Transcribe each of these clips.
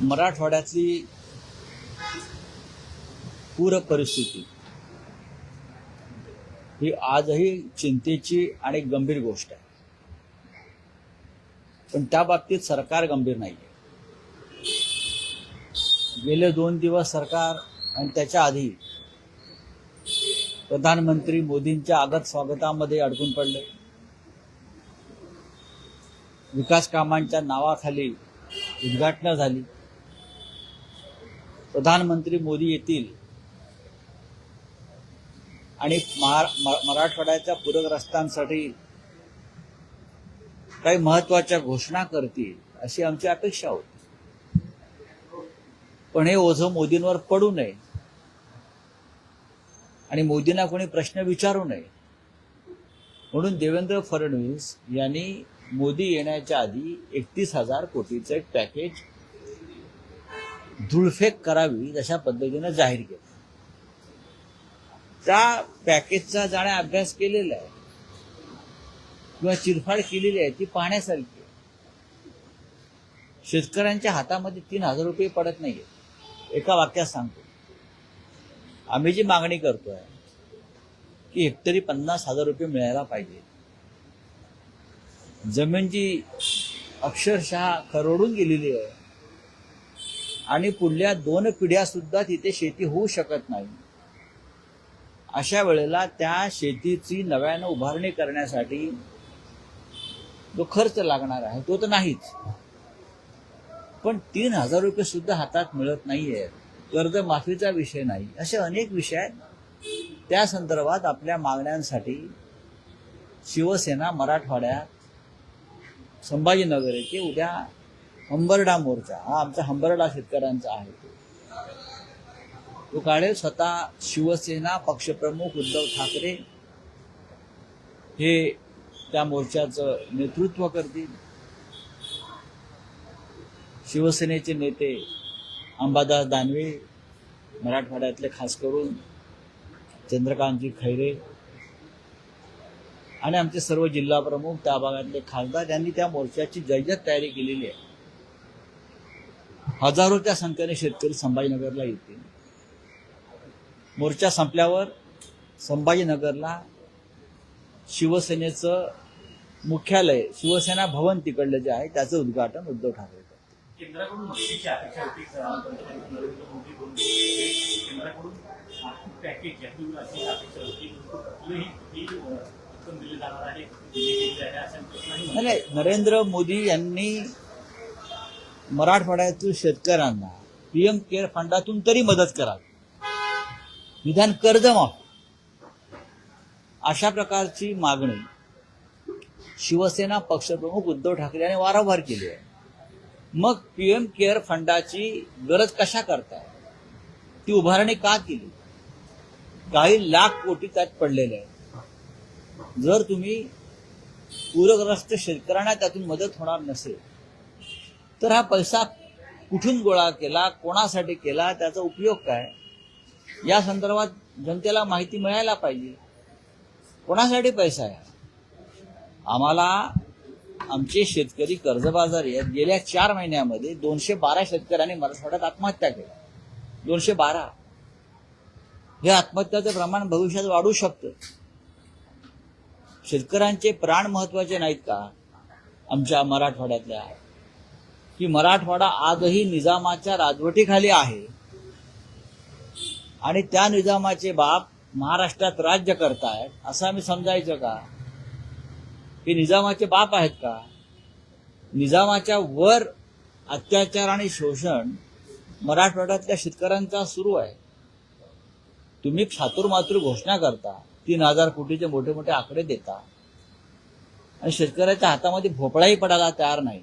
मराठवाड्यातली पूर परिस्थिती ही आजही चिंतेची आणि गंभीर गोष्ट आहे. पण त्या बाबतीत सरकार गंभीर नाही आहे गेले दोन दिवस सरकार आणि त्याच्या आधी प्रधानमंत्री मोदींच्या आगत स्वागतामध्ये अडकून पडले. विकास कामांच्या नावाखाली उद्घाटनं झाली. प्रधानमंत्री मोदी येतील आणि मराठवाड्याच्या पूरग्रस्तांसाठी काही महत्त्वाच्या घोषणा करतील अशी आमची अपेक्षा होती. पण हे ओझं मोदींवर पडू नये आणि मोदींना कोणी प्रश्न विचारू नये. म्हणून देवेंद्र फडणवीस यांनी मोदी येण्याच्या आधी एकतीस हजार कोटीचं एक पॅकेज धुळफेक करावी अशा पद्धतीनं जाहीर केलं. त्या पॅकेजचा जाण्या अभ्यास केलेला आहे. किंवा चिरफाड केलेली आहे ती पाहण्यासारखी आहे. शेतकऱ्यांच्या हातामध्ये तीन हजार रुपये पडत नाहीये. एका वाक्यात सांगतो. आम्ही जी मागणी करतोय की हेक्टरी पन्नास हजार रुपये मिळायला पाहिजे. जमीन जी अक्षरशः खरवडून गेलेली आहे आणि पुढल्या दोन पिढ्या सुद्धा तिथे शेती होऊ शकत नाही. अशा वेळेला त्या शेतीची नव्यानं उभारणी करण्यासाठी जो खर्च लागणार आहे तो तर नाहीच. पण तीन हजार रुपये सुद्धा हातात मिळत नाहीये कर्जमाफीचा विषय नाही असे अनेक विषय आहेत. त्या संदर्भात आपल्या मागण्यांसाठी शिवसेना मराठवाड्यात संभाजीनगर येथे उद्या हंबरडा मोर्चा हा आमचा हंबरडा शेतकऱ्यांचा आहे तो. तो काढेल स्वतः शिवसेना पक्षप्रमुख उद्धव ठाकरे. हे त्या मोर्चाचं नेतृत्व करतील. शिवसेनेचे नेते अंबादास दानवे मराठवाड्यातले खास करून चंद्रकांतजी खैरे आणि आमचे सर्व जिल्हा प्रमुख त्या भागातले खासदार यांनी त्या मोर्चाची जयजत तयारी केलेली आहे. हजारोच्या संख्येने शेतकरी संभाजीनगरला येतील. मोर्चा संपल्यावर संभाजीनगरला शिवसेनेचं मुख्यालय शिवसेना भवन तिकडलं जे आहे त्याचं उद्घाटन उद्धव ठाकरे नरेंद्र मोदी यांनी मराठवाड्यातील शेतकऱ्यांना पीएम केअर फंडातून तरी मदत करावी. निदान कर्जमाफी अशा प्रकारची मागणी शिवसेना पक्षप्रमुख उद्धव ठाकरे यांनी वारंवार केली आहे. मग पीएम केअर फंडाची गरज कशा करताय? ती उभारणी का केली? काही लाख कोटी त्यात पडलेले आहेत. जर तुम्ही पूरग्रस्त शेतकऱ्यांना त्यातून मदत होणार नसेल तर हा पैसा कुठून गोळा केला कोणासाठी केला त्याचा उपयोग काय? या संदर्भात जनतेला माहिती मिळायला पाहिजे. कोणासाठी पैसा आहे? आम्हाला आमचे शेतकरी कर्जबाजारी आहेत. गेल्या चार महिन्यामध्ये दोनशे बारा शेतकऱ्यांनी मराठवाड्यात आत्महत्या केल्या दोनशे बारा. हे आत्महत्याचं प्रमाण भविष्यात वाढू शकतं. शेतकऱ्यांचे प्राण महत्त्वाचे नाहीत का? आमच्या मराठवाड्यातल्या की मराठवाडा आजही निजामाच्या राजवटीखाली आहे. आणि त्या निजामाचे बाप महाराष्ट्रात राज्य करतायत असं आम्ही समजायचं का? हे निजामाचे बाप आहेत का? निजामाच्या वर अत्याचार आणि शोषण मराठवाड्यातल्या शेतकऱ्यांचा सुरू आहे. तुम्ही मातृ घोषणा करता तीन हजार कोटीचे मोठे मोठे आकडे देता. आणि शेतकऱ्याच्या हातामध्ये भोपळाही पडायला तयार नाही.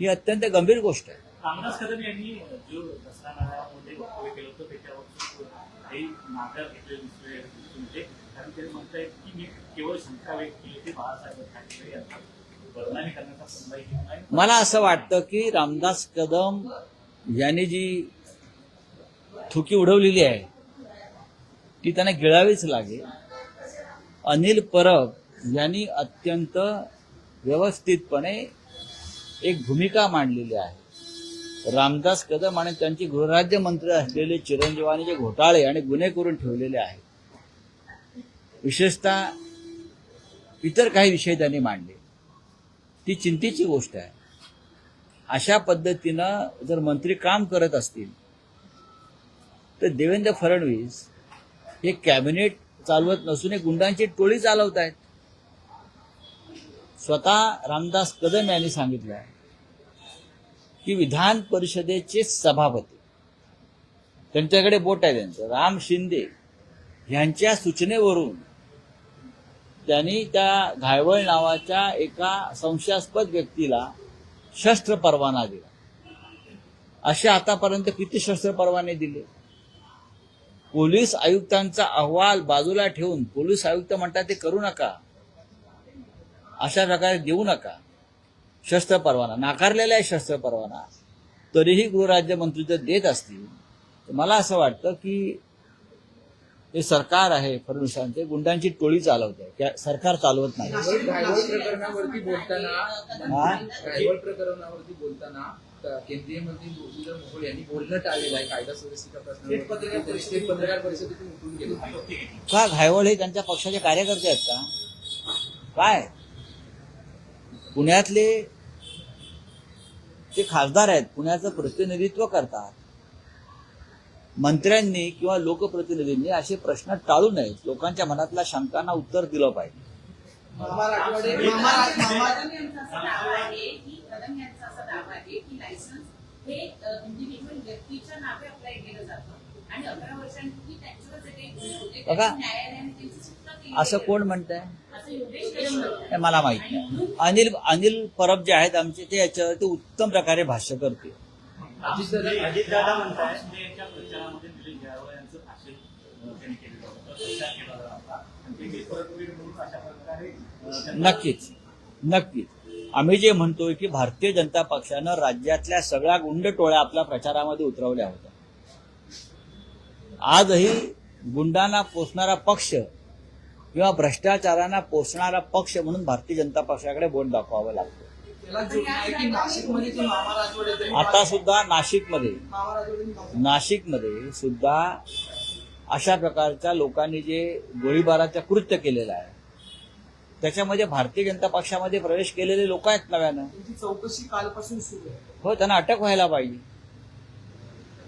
ही अत्यंत गंभीर गोष्ट आहे. रामदास कदम यांनी जो दसरा मेळाव्यामध्ये वक्तव्य केलं होतं त्याच्यावर काही मागण्या घेतलेल्या दिसले दिसून येते कारण ते म्हणतायत की मी केवळ शंका व्यक्त केली होती बाळासाहेब ठाकरे यांना बदनामी करण्याचा संधी घेत नाही. मला असं वाटतं की रामदास कदम यांनी जी थुकी उडवलेली आहे ती त्यांना गिळावीच लागेल. अनिल परब यांनी अत्यंत व्यवस्थितपणे एक भूमिका मांडलेली आहे. रामदास कदम आणि त्यांचे गृहराज्यमंत्री असलेले चिरंजीवानी जे घोटाळे आणि गुन्हे करून ठेवलेले आहेत विशेषतः इतर काही विषय त्यांनी मांडले. ती चिंतेची गोष्ट आहे. अशा पद्धतीनं जर मंत्री काम करत असतील तर देवेंद्र फडणवीस हे कॅबिनेट चालवत नसून एक गुंडांची टोळी चालवत आहेत स्वतः रामदास कदम यांनी सांगितलं आहे की विधान परिषदेचे सभापती त्यांच्याकडे बोट आहे त्यांचं राम शिंदे यांच्या सूचनेवरून त्यांनी त्या घायवळ नावाच्या एका संशयास्पद व्यक्तीला शस्त्र परवाना दिला. असे आतापर्यंत किती शस्त्र परवाने दिले? पोलीस आयुक्तांचा अहवाल बाजूला ठेवून पोलीस आयुक्त म्हणतात ते करू नका. अशा प्रकारे देऊ नका. शस्त्र परवाना. नाकारलेला आहे शस्त्र परवाना. तरीही गृहराज्यमंत्री जर देत असतील तर मला असं वाटतं की हे सरकार आहे फडणवीसांचे. गुंडांची टोळी चालवत. आहे त्या- सरकार चालवत नाही. प्रकरणावरती बोलताना हा? केंद्रीय मंत्री मुरलीधर मोहोळ यांनी बोलणं टाळलेलं आहे कायदा सुव्यवस्थेच्या स्टेट पत्रकार परिषदेतून उठून गेले. का घायवळ हे त्यांच्या पक्षाचे कार्यकर्ते आहेत का? काय? पुण्यातले ते खासदार आहेत पुण्याचं प्रतिनिधित्व करतात. मंत्र्यांनी किंवा लोकप्रतिनिधींनी असे प्रश्न टाळू नयेत. लोकांच्या मनातल्या शंकांना उत्तर दिलं पाहिजे. बघा असं आहे. कोण म्हणतंय असं योगेश कदम म्हणतात. हे मला माहीत नाही अनिल अनिल परब जे आहेत आमचे ते याच्यावरती उत्तम प्रकारे भाष्य करते नक्कीच नक्कीच आम्ही जे म्हणतोय की भारतीय जनता पक्षानं राज्यातल्या सगळ्या गुंड टोळ्या आपल्या प्रचारामध्ये उतरवल्या होत्या आजही गुंडांना पोचणारा पक्ष किंवा भ्रष्टाचारांना पोचणारा पक्ष म्हणून भारतीय जनता पक्षाकडे बोट दाखवावं लागतं. आता सुद्धा नाशिकमध्ये नाशिकमध्ये सुद्धा अशा प्रकारच्या लोकांनी जे गोळीबाराचं कृत्य केलेलं आहे त्याच्यामध्ये भारतीय जनता पक्षामध्ये प्रवेश केलेले लोक आहेत नव्यानं चौकशी कालपासून सुरू आहे. हो त्यांना अटक व्हायला पाहिजे.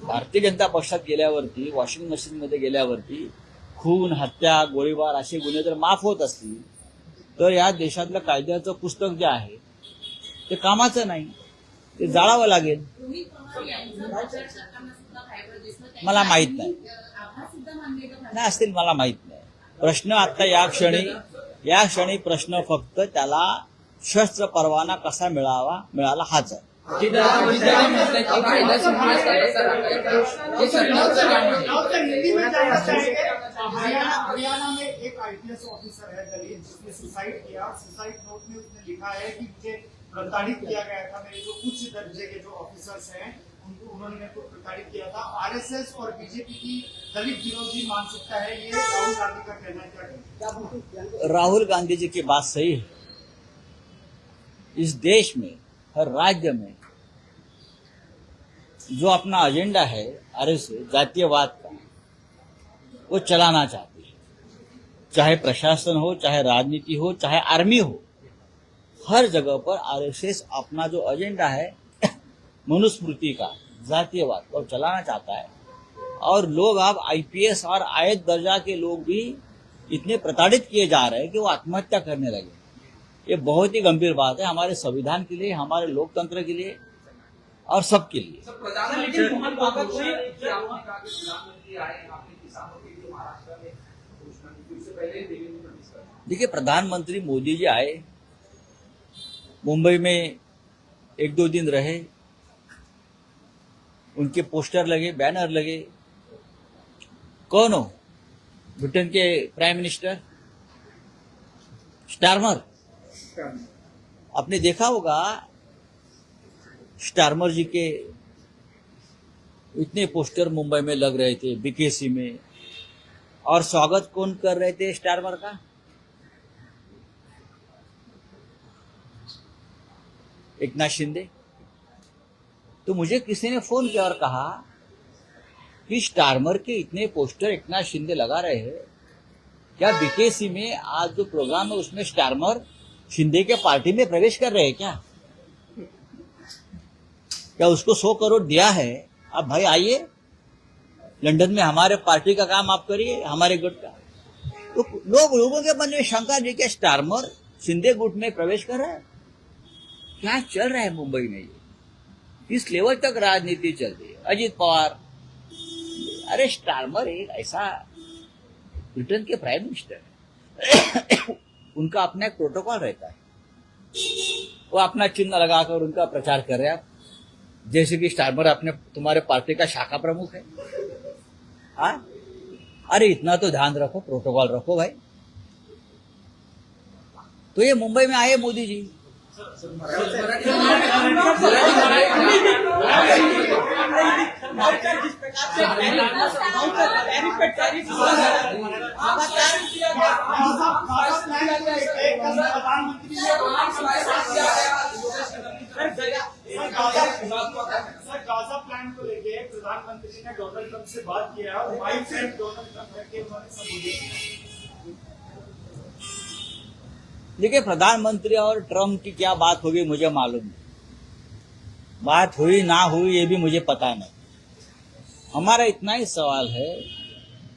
भारतीय जनता पक्षात गेल्यावरती वॉशिंग मशीनमध्ये गेल्यावरती खून हत्या गोळीबार असे गुन्हे जर माफ होत असतील तर या देशातलं कायद्याचं पुस्तक जे आहे ते कामाचं नाही. ते जाळावं लागेल. मला माहीत नाही. नाही असतील मला माहीत नाही. प्रश्न आता या क्षणी या क्षणी प्रश्न फक्त त्याला शस्त्र परवाना कसा मिळावा मिळाला हाच आहे. हरियाणा हरियाणा में एक आईपीएस ऑफिसर है दलित जिसने सुसाइड किया। सुसाइड नोट में उसने लिखा है कि मुझे प्रताड़ित किया गया था। मेरे जो उच्च दर्जे के जो ऑफिसर्स हैं उनको उन्होंने मेरे को प्रताड़ित किया था। आरएसएस और बीजेपी की दलित विरोधी मानसिकता है ये राहुल गांधी का कहना क्या राहुल गांधी जी की बात सही है। इस देश में हर राज्य में जो अपना एजेंडा है आरएसएस जातीयवाद का वो चलाना चाहती है। चाहे प्रशासन हो, चाहे राजनीति हो, चाहे आर्मी हो, हर जगह पर आरएसएस अपना जो एजेंडा है, मनुस्मृति का जातीयवाद को चलाना चाहता है। और लोग अब आईपीएस और आयत दर्जा के लोग भी इतने प्रताड़ित किए जा रहे हैं कि वो आत्महत्या करने लगे। ये बहुत ही गंभीर बात है हमारे संविधान के लिए, हमारे लोकतंत्र के लिए और सबके लिए सर, प्रधानमंत्री मोहन भागवत जी जी आपने कहा कि प्रधानमंत्री आए आपने किसानों के लिए महाराष्ट्र में घोषणा की थी। उससे पहले देवेंद्र फडणवीस का देखिए, प्रधानमंत्री मोदी जी आए, मुंबई में एक दो दिन रहे, उनके पोस्टर लगे, बैनर लगे। कौन हो? ब्रिटेन के प्राइम मिनिस्टर? स्टारमर। आपने देखा होगा, स्टारमर जी के इतने पोस्टर मुंबई में लग रहे थे, बीकेसी में। और स्वागत कौन कर रहे थे स्टारमर का? एकनाथ शिंदे। तो मुझे किसी ने फ़ोन किया और कहा कि स्टारमर के इतने पोस्टर एकनाथ शिंदे लगा रहे हैं। क्या बीकेसी में आज जो प्रोग्राम है उसमें स्टारमर शिंदे के पार्टी में प्रवेश कर रहे हैं क्या? क्या उसको सौ करोड़ दिया है? अब भाई आइए, लंदन में हमारे पार्टी का काम आप करिए, हमारे गुट का। तो लोग लोगों के मन में शंका जी, क्या स्टारमर शिंदे गुट में प्रवेश कर रहे है? क्या चल रहा है मुंबई में ये। किस लेवल तक राजनीति चल रही है। अजीत पवार। अरे स्टारमर एक ऐसा ब्रिटेन के प्राइम मिनिस्टर है। उनका अपना एक प्रोटोकॉल रहता है। वो अपना चिन्ह लगाकर उनका प्रचार कर रहे हैं आप। जैसे कि स्टारमर अपने, तुम्हारे पार्टी का शाखा प्रमुख है। हाँ? अरे इतना तो ध्यान रखो, प्रोटोकॉल रखो भाई। तो ये मुंबई में आए Modi ji. Gaza Gaza plan को लेके कल प्रधानमंत्री ने sir Gaza sir Gaza plan को लेके प्रधानमंत्री ने डोनाल्ड ट्रंप से बात किया है और माई फ्रेंड डोनाल्ड ट्रंप करके उन्होंने संबोधित किया। देखिए, प्रधानमंत्री और ट्रंप की क्या बात होगी मुझे मालूम नहीं। बात हुई ना हुई, ये भी मुझे पता नहीं। हमारा इतना ही सवाल है,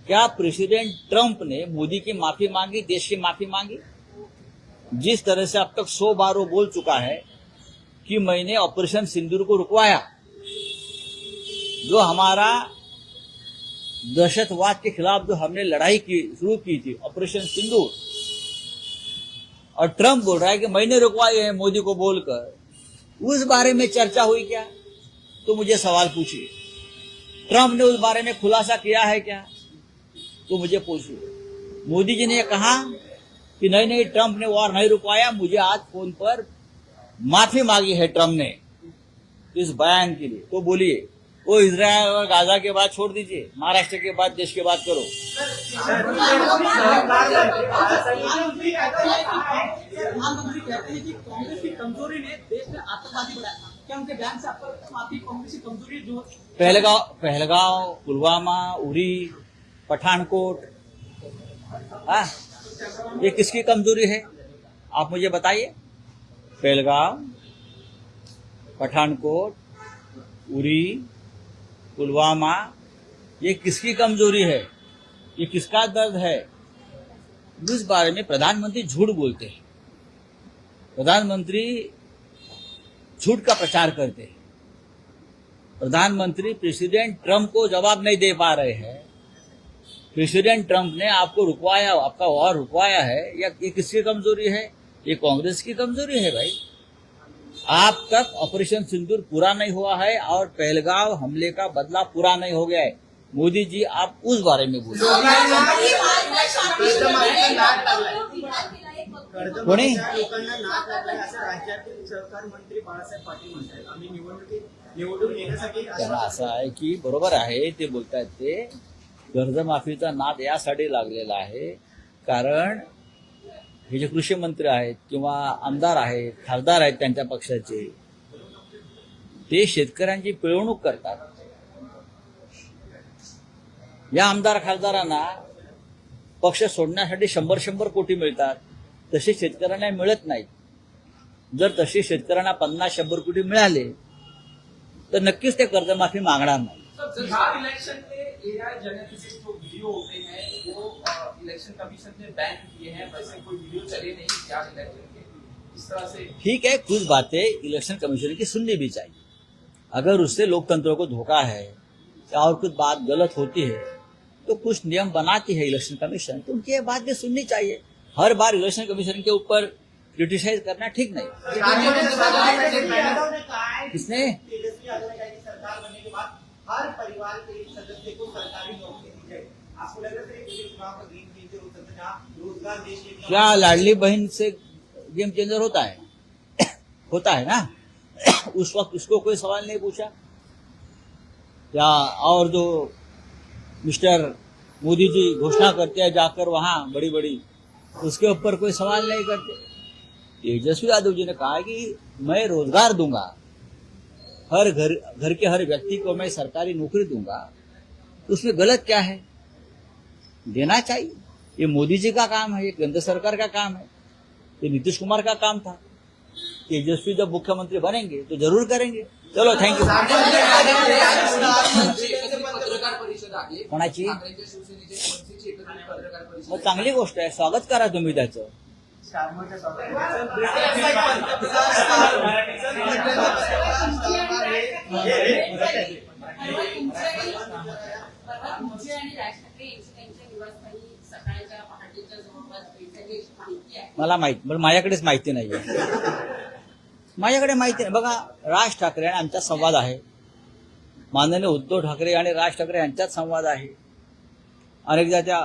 क्या प्रेसिडेंट ट्रंप ने मोदी की माफ़ी मांगी, देश की माफ़ी मांगी? जिस तरह से अब तक सौ बार वो बोल चुका है कि मैंने ऑपरेशन सिंदूर को रुकवाया। जो हमारा दहशतवाद के खिलाफ जो हमने लड़ाई की, शुरू की थी, ऑपरेशन सिंदूर और ट्रंप बोल रहा है कि मैंने रुकवाए हैं, मोदी को बोलकर। उस बारे में चर्चा हुई क्या? तो मुझे सवाल पूछिए। ट्रंप ने उस बारे में खुलासा किया है क्या? तो मुझे पूछिए। मोदी जी ने कहा कि नहीं नहीं ट्रंप ने वॉर नहीं रुकवाया, मुझे आज फ़ोन पर माफ़ी मांगी है ट्रंप ने इस बयान के लिए। तो बोलिए। वो इसराइल और गाजा के बाद छोड़ दीजिए। महाराष्ट्र के बाद देश के बात करो। प्रधानमंत्री कहते हैं कि कांग्रेस की कमजोरी ने देश में आतंकवादी बढ़ाया क्या उनके बयान से आपको लगता है आपकी कांग्रेस की कमजोरी जो पहलगांव पहलगांव पुलवामा उरी पठानकोट। हाँ ये किसकी कमजोरी है? आप मुझे बताइए। पहलगांव पठानकोट उरी पुलवामा, ये किसकी कमज़ोरी है? ये किसका दर्द है? इस बारे में प्रधानमंत्री झूठ बोलते हैं। प्रधानमंत्री झूठ का प्रचार करते हैं। प्रधानमंत्री प्रेसिडेंट ट्रंप को जवाब नहीं दे पा रहे हैं। प्रेसिडेंट ट्रंप ने आपको रुकवाया, आपका वॉर रुकवाया है, या ये किसकी कमज़ोरी है? ये कांग्रेस की कमज़ोरी है भाई। आप तक ऑपरेशन सिंदूर पूरा नहीं हुआ है और पहलगांव हमले का बदला पूरा नहीं हो गया है। मोदी जी आप उस बारे में बोलिए। कोणी त्यांना असं आहे की बरोबर आहे ते बोलतायत ते. कर्जमाफीचा नाद यासाठी लागलेला आहे कारण हे जे कृषी मंत्री आहेत किंवा आमदार आहेत खासदार आहेत त्यांच्या पक्षाचे ते शेतकऱ्यांची पिळवणूक करतात. या आमदार खासदारांना पक्ष सोडण्यासाठी शंभर शंभर कोटी मिळतात तसे शेतकऱ्यांना मिळत नाहीत. जर तसे शेतकऱ्यांना पन्नास शंभर कोटी मिळाले तर नक्कीच ते कर्जमाफी मागणार नाही जो वीडियो होते हैं वो इलेक्शन कमीशन ने बैन किए हैं वैसे कोई वीडियो चले नहीं बिहार इलेक्शन के? इस तरह से ठीक है कुछ बातें इलेक्शन कमीशन की सुननी भी चाहिए। अगर उससे लोकतंत्र को धोखा है या और कुछ बात गलत होती है तो कुछ नियम बनाती है इलेक्शन कमीशन तो उनकी ये बात भी सुननी चाहिए। हर बार इलेक्शन कमीशन के ऊपर क्रिटिसाइज करना ठीक नहीं। किसने? हर परिवार के सदस्य को सरकारी नौकरी आपको लग रहा है रोज़गार, देश क्या लाडली बहन से गेम चेंजर होता है? होता है ना? उस वक्त उसको कोई सवाल नहीं पूछा? या और जो मिस्टर मोदी जी घोषणा करते हैं जाकर वहाँ बड़ी बड़ी उसके ऊपर कोई सवाल नहीं करते? तेजस्वी यादव जी ने कहा कि मैं रोज़गार दूँगा। हर घर घर के हर व्यक्ति को मैं सरकारी नौकरी दूंगा तो उसमें गलत क्या है? देना चाहिए। ये मोदी जी का काम है ये केंद्र सरकार का काम है ये नीतीश कुमार का काम था। तेजस्वी जब मुख्यमंत्री बनेंगे तो जरूर करेंगे। चलो परिषद आहे कोणाची? चांगली गोष्ट आहे स्वागत करा तुम्ही त्याचं. तुमचे आणि राज ठाकरे यांची त्यांच्या निवासस्थानी सकाळच्या पहाटेच्या जवळपास बैठक याची माहिती आहे मला माहीत पण माझ्याकडेच माहिती नाहीये माझ्याकडे माहिती नाही बघा राज ठाकरे आणि आमचा संवाद आहे माननीय उद्धव ठाकरे आणि राज ठाकरे यांच्यात संवाद आहे अनेकदा त्या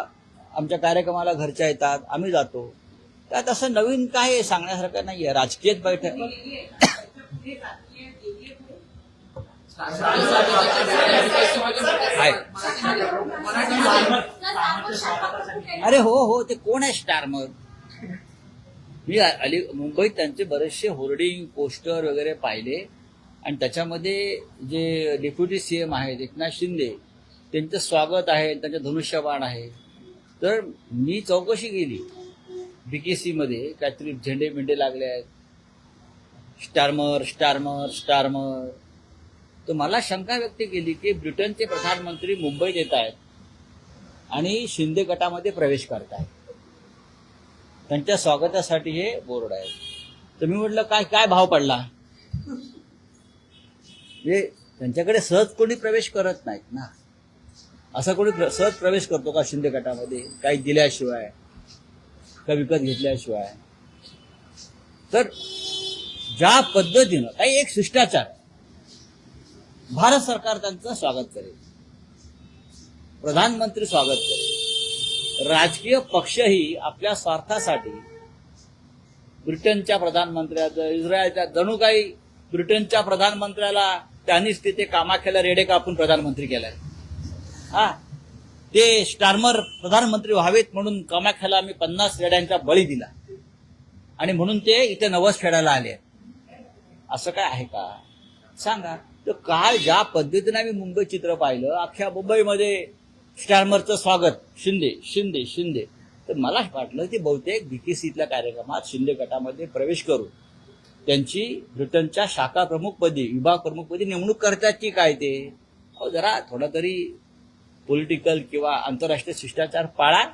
आमच्या कार्यक्रमाला घरच्या येतात आम्ही जातो त्यात असं नवीन काय सांगण्यासारखं नाहीये. राजकीयच बैठक आहे. राजकीय आहे अरे हो हो ते कोण आहे स्टारमर मी अली मुंबईत त्यांचे बरेचसे होर्डिंग पोस्टर वगैरे पाहिले. आणि त्याच्यामध्ये जे डेप्युटी सीएम आहेत एकनाथ शिंदे त्यांचं स्वागत आहे त्यांचं धनुष्यबाण आहे. तर मी चौकशी केली. बीकेसीमध्ये काहीतरी झेंडे बिंडे लागले आहेत. Starmer Starmer Starmer. तर मला शंका व्यक्त केली की ब्रिटनचे प्रधानमंत्री मुंबईत येत आहेत आणि शिंदे गटामध्ये प्रवेश करत आहेत त्यांच्या स्वागतासाठी हे बोर्ड आहे तर मी म्हटलं काय काय भाव पडला? म्हणजे त्यांच्याकडे सहज कोणी प्रवेश करत नाहीत ना. असा कोणी सहज प्रवेश करतो का शिंदे गटामध्ये? काही दिल्याशिवाय. का विकत घेतल्याशिवाय. तर ज्या पद्धतीनं काही एक शिष्टाचार. भारत सरकार त्यांचं स्वागत करेल. प्रधानमंत्री स्वागत करेल. राजकीय पक्षही आपल्या स्वार्थासाठी ब्रिटनच्या प्रधानमंत्र्याचं इस्रायलच्या जणू काही ब्रिटनच्या प्रधानमंत्र्याला त्यांनीच तिथे कामाख्याला रेडे कापून प्रधानमंत्री केलाय. हा ते स्टार्मर प्रधानमंत्री व्हावेत म्हणून कामाख्याला आम्ही पन्नास रेड्यांचा बळी दिला. आणि म्हणून ते इथे नवस फेडायला आले. असं काय आहे का? सांगा. तर काल ज्या पद्धतीने आम्ही मुंबई चित्र पाहिलं अख्ख्या मुंबईमध्ये स्टार्मरचं स्वागत. शिंदे शिंदे शिंदे. तर मला वाटलं की बहुतेक बीकेसीतल्या कार्यक्रमात शिंदे गटामध्ये प्रवेश करू. त्यांची ब्रिटनच्या शाखा प्रमुखपदी विभाग प्रमुखपदी नेमणूक करतात की काय ते? अहो जरा थोडा तरी पॉलिटिकल किंवा आंतरराष्ट्रीय शिष्टाचार पाळा